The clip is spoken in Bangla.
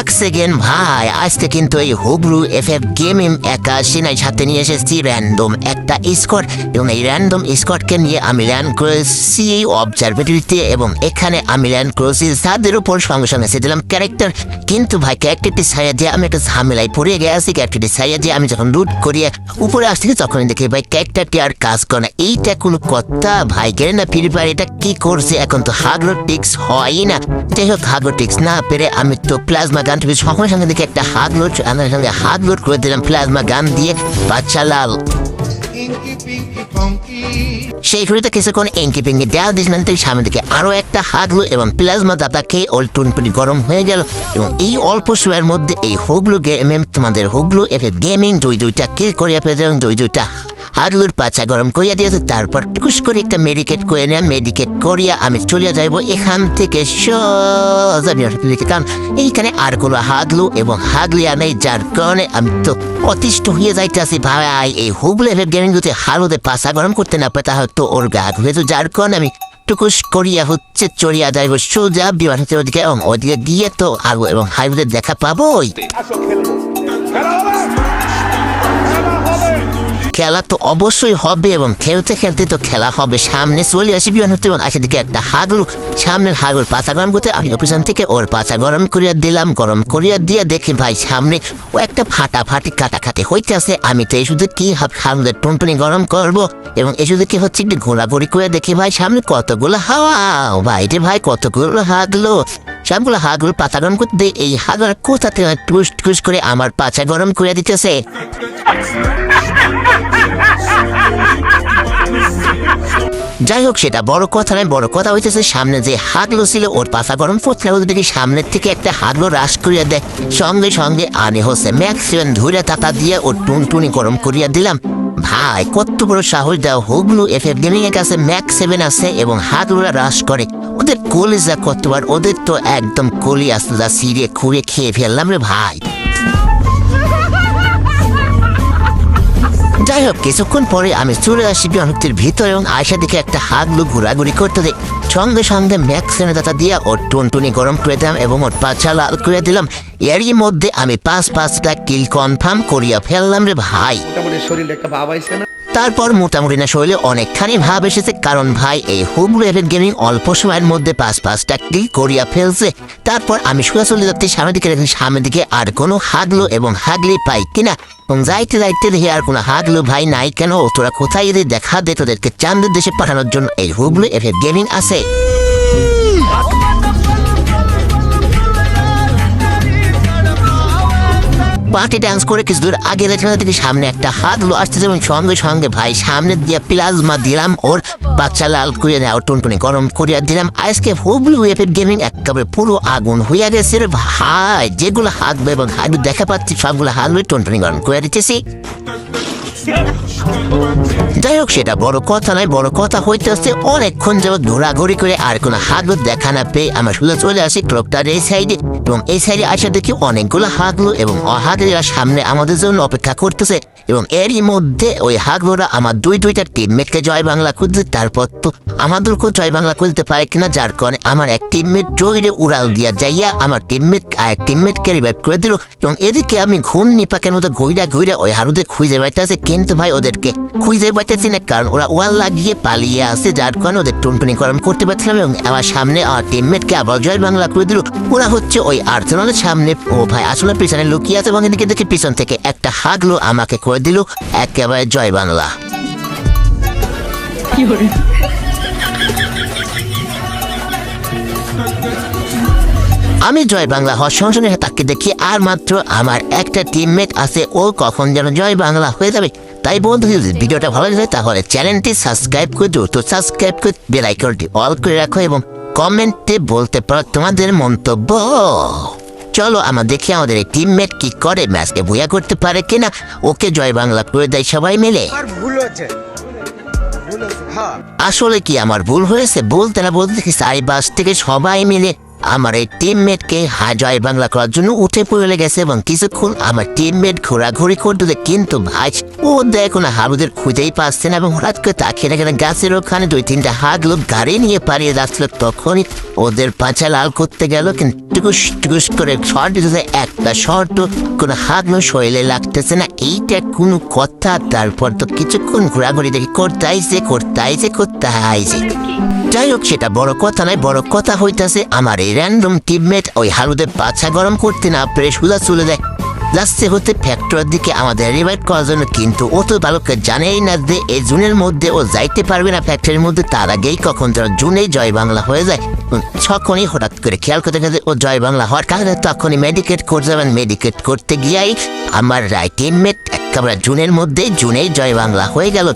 এক সেকেন্ড ভাই। আজকে কিন্তু এই হুবরু এফ এফ গেমিং একা সিনাই সাথে নিয়ে এসেছি র্যান্ডম একটা স্কট এবং এই র্যান্ডম স্কটকে নিয়ে আমি র্যান করেছি অবজারভেটরিতে এবং এখানে আমি র্যান করেছি তাদের উপর সঙ্গে সঙ্গে সে দিলাম ক্যারেক্টার কিন্তু ভাই ক্যারেক্টারটি ছাড়িয়ে দিয়ে আমি একটা ঝামেলায় পড়ে গেছি ক্যারেক্টারটি ছাড়িয়ে দিয়ে আমি যখন লুট করিয়ে উপরে আসছি, তখন দেখি ভাই ক্যারেক্টারটি আর কাজ করে না। এইটা কোনো কথা ভাই গেলে না ফ্রি ফায়ার এটা কি করছে, এখন তো হাগলোটিক্স হয় না। যাই হোক হাগলোটিক্স না পেরে আমি তো প্লাজমা গান টিপে সঙ্গে সঙ্গে দেখি একটা হাগলোট আমার সঙ্গে হাগলোট করে দিলাম প্লাজমা গান দিয়ে বাচ্চা লাল. সেই ঘড়িতে কিছুক্ষণ এঙ্কি পেঙ্কি দেওয়া দিয়েছিলেন, তাই সামনে দিকে আরও একটা হাগলো এবং প্লাজমা দাতা খেয়ে ওল টুনটুনি গরম হয়ে গেল এবং এই অল্প সময়ের মধ্যে এই হুগলু গেমে, তোমাদের হুগলু এফে গেমিং দুই দুইটা কিল করিয়া এবং দুই দুইটা হাগলুর পাচা গরম করিয়া দিয়েছে তারপর টুকুস করে একটা মেডিকেট করে নেন মেডিকেট করিয়া আমি চলিয়া যাইব এখান থেকে এইখানে আর কোনো হাগলু এবং হাগলিয়া নেই, যার কারণে আমি তো অতিষ্ঠ হয়ে যাইতেছি। ভাই, এই হুবলে গেমিং যদি হালুতে পাশা গরম করতে না পারে, তাহলে তো ওর গা ঘুরে তো যার কারণে আমি টুকুস করিয়া হচ্ছে চড়িয়া যাইব সোজা বিমান হচ্ছে ওদিকে এবং ওদিকে গিয়ে তো আলু এবং হাইব্রিডের দেখা পাবোই। খেলা তো অবশ্যই হবে এবং খেলতে খেলতে তো খেলা হবে। সামনে চলে আসি বিমান হতে এবং আসে দিকে একটা হাগলু। সামনের হাগলুর পাতা গরম করতে আমি পিছন থেকে ওর পাতা গরম করিয়া দিলাম, গরম করিয়া দিয়ে দেখি ভাই সামনে ও একটা ফাটাফাটি কাটাকাটি হইতেছে। আমি তো এই শুধু কি হাগলের টুনটুনি গরম করব এবং এই শুধু কি হচ্ছে একটু ঘোরাঘুরি করে দেখি ভাই সামনে কতগুলো হাওয়া। ভাই রে ভাই, কতগুলো হাগলো। সবগুলো হাগলুর পাতা গরম করতে এই হাগল কোথা থেকে টুস টুস করে আমার পাছা গরম করে দিতেছে? যাই হোক, সেটা বড় কথা নয়, বড় কথা হইতেছে সামনে যে হাগলো ছিল, ওর পাশা গরম পড়তে দেখি সামনের থেকে একটা হাগলো রাস করিয়া দেয়। সঙ্গে সঙ্গে আনে হচ্ছে ম্যাক্সিমাম ধরে টাকা দিয়ে ওর টুনটুনি গরম করিয়া দিলাম। ভাই, কত বড় সাহস দেওয়া হুগলু এফ এফ গেমিং এর কাছে ম্যাক্স সেভেন আছে এবং হাগলোরা রাস করে। ওদের কলিজা কতবার ওদের তো একদম কলি আসতো যা সিঁড়ে খুঁড়ে খেয়ে ফেললাম রে ভাই। যাই হোক, কিছুক্ষণ পরে আমি চলে আসি বিমানটির ভিতরে এবং আয়সা দিকে একটা হাগলু ঘোরাঘুরি করতে দেখ সঙ্গে সঙ্গে ম্যাক্সিনে দাতা দিয়ে ওর টুনটুনি গরম করে দিলাম এবং ওর পাছা লাল করে দিলাম। এরই মধ্যে আমি পাঁচ পাঁচটা কিল কনফার্ম করিয়া ফেললাম রে ভাই। একটা না? তারপর মোটামুটি না শরীরে অনেকখানি ভাব এসেছে, কারণ ভাই, এই হোম এভেন গেমিং অল্প সময়ের মধ্যে পাঁচ পাঁচটা কিল করিয়া ফেলছে। তারপর আমি শুয়ে চলে যাচ্ছি সামনের দিকে দেখি সামনের দিকে আর কোনো হাগলো এবং হাগলি পাই কিনা। এবং যাইতে যাইতে দেখি আর কোনো হাগলো ভাই নাই কেন? তোরা কোথায় যদি দেখা দে, তোদেরকে চান্দের দেশে পাঠানোর জন্য এই হুবলু এফ গেমিং আছে। পার্টি ডান্স করে কিছু দূর আগে রেখে থেকে সামনে একটা হাত লো আসতে যেমন সঙ্গে সঙ্গে ভাই, সামনে দিয়ে প্লাজমা দিলাম ওর বাচ্চা লাল করিয়া নেওয়া, টুনটুনি গরম করিয়া দিলাম। আজকে হুবলি এফের গেমিং একেবারে পুরো আগুন হইয়া গেছে ভাই। যেগুলো হাত এবং হাত দেখা পাচ্ছি, সবগুলো হাত টুনটুনি গরম করে দিতেছি। যাই হোক সেটা বড় কথা নয়, বড় কথা হইতে আসছে অনেকক্ষণ যাবত ঘোরাঘুরি করে আর কোনো হাগলো দেখা না পেয়ে আমরা শুধু চলে আসি ক্লবটার এই সাইডে। এবং এই সাইডে আসা দেখি অনেকগুলো হাগলো এবং হাগলিরা সামনে আমাদের জন্য অপেক্ষা করতেছে। এবং এরই মধ্যে ওই হাগলোরা আমার দুই দুইটা টিমমেটকে জয় বাংলা করতে তারপর তো আমাদেরকেও জয় বাংলা করতে পারে কিনা, যার কারণে আমার এক টিমমেট জয়রে উড়াল দিয়া যাইয়া আমার টিমমেট আর এক টিমমেটকে রিভাইভ করে দিল। এবং এদিকে আমি ঘুম নিপাকের মতো ঘুইরা ঘুইরা ওই হারুদের খুঁজে পাইতেছে কিন্তু ভাই ওদেরকে খুঁজে পাইতেছি না কারণ ওরা ওয়াল লাগিয়ে পালিয়ে আসে যার কারণে ওদের টুনটুনি গরম করতে পারছিলাম এবং আমার সামনে আমার টিমমেটকে আবার জয় বাংলা করে দিল। ওরা হচ্ছে ওই আর্সেনালের সামনে। ও ভাই আসলে পিছনে লুকিয়ে আছে এবং এদিকে দেখি পিছন থেকে একটা হাগলো আমাকে করে দিল। একেবারে জয় বাংলা। আমি জয় বাংলা হওয়ার সঙ্গে সঙ্গে তাকে দেখি আর মাত্র আমার একটা টিমমেট আছে ও কখন যেন জয় বাংলা হয়ে যাবে। তাই বন্ধু যদি ভিডিওটা ভালো লাগে তাহলে চ্যানেলটি সাবস্ক্রাইব করে দিও। তো সাবস্ক্রাইব করে বেল আইকনটি অল করে রাখো এবং কমেন্টে বলতে পারো তোমাদের মন্তব্য। চলো আমরা দেখি আমাদের এই টিমমেট কি করে ম্যাচকে ভুয়া করতে পারে কিনা। ওকে জয় বাংলা করে দেয় সবাই মিলে। হ্যাঁ। আসলে কি আমার ভুল হয়েছে? বলতে না বলতে দেখি চারিপাশ থেকে সবাই মিলে আমার এই টিমমেটকে জয় বাংলা করার জন্য উঠে পড়ে গেছে এবং কিছুক্ষণ আমার টিমমেট ঘোরাঘুরি করতে কিন্তু ভাই, ও দেখো না হাবুদের খুঁজেই পাচ্ছে না এবং হঠাৎ করে তাকিয়ে না গাছের ওখানে দুই তিনটা হাত লোক গাড়ি নিয়ে পালিয়ে যাচ্ছিল। তখনই ওদের পাঁচা লাল করতে গেল, কিন্তু টুকুস টুকুস করে শর্ট দিতেছে একটা শর্ট কোনো হাগলো শরীরে লাগতেছে না। এইটা কোনো কথা, তারপর তো কিছুক্ষণ ঘোরাঘুরি দেখি করতাইছে করতাইছে করতাইছে যাই হোক, সেটা বড় কথা নয়, বড় কথা হইতাছে আমার এই র্যান্ডম টিমমেট ওই হালুদের পাছা গরম করতে না পেরে সুদা চলে যায়। যাচ্ছে হতে ফ্যাক্টরির দিকে আমাদের রিভাইভ করার জন্য কিন্তু ও তো বালককে জানেই না যে এই জুনের মধ্যে ও যাইতে পারবে না ফ্যাক্টরির মধ্যে, তার আগেই কখন তার জুনেই জয় বাংলা হয়ে যায়। তখনই হঠাৎ করে খেয়াল করতে গেছে ও জয় বাংলা হওয়ার কারণে তখনই মেডিকেট করতে যাবেন মেডিকেট করতে গিয়াই আমার রায় টিমমেট একেবারে জুনের মধ্যেই, জুনেই জয় বাংলা হয়ে গেল।